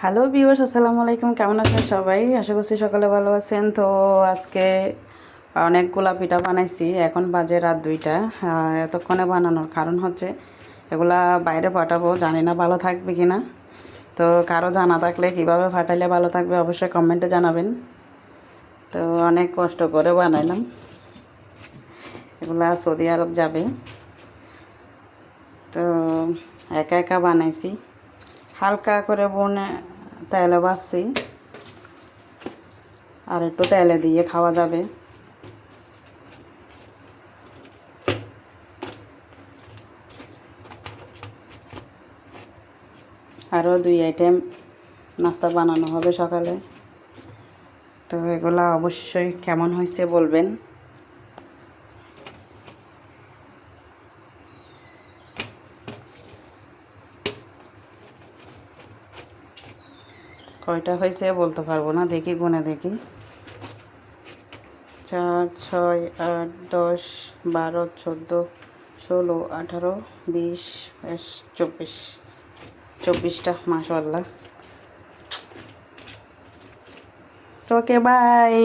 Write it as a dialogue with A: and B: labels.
A: Hello বিওস আসসালামু আলাইকুম। কেমন আছেন সবাই? আশা করছি সকালে ভালো আছেন। তো আজকে অনেকগুলা পিঠা বানাইছি। এখন বাজে রাত দুইটা। এতক্ষণে বানানোর কারণ হচ্ছে, এগুলা বাইরে পাঠাবো। জানি না ভালো থাকবে কি না তো কারও জানা থাকলে কীভাবে ফাটাইলে ভালো থাকবে অবশ্যই কমেন্টে জানাবেন। তো অনেক কষ্ট করে বানাইলাম। এগুলা সৌদি আরব যাবে। তো একা একা বানাইছি। হালকা করে বনে তেলে বাসছি আর একটু তেলে দিয়ে খাওয়া যাবে। আরও দুই আইটেম নাস্তা বানানো হবে সকালে। তো এগুলা অবশ্যই কেমন হয়েছে বলবেন। কয়টা হয়েছে বলতে পারব না, দেখি, গুনে দেখি। চার, ছয়, আট, দশ, বারো, চোদ্দ, ষোলো, আঠারো, বিশ, বেশ, চব্বিশ। চব্বিশটা মাশাল্লাহ ওকে, বাই।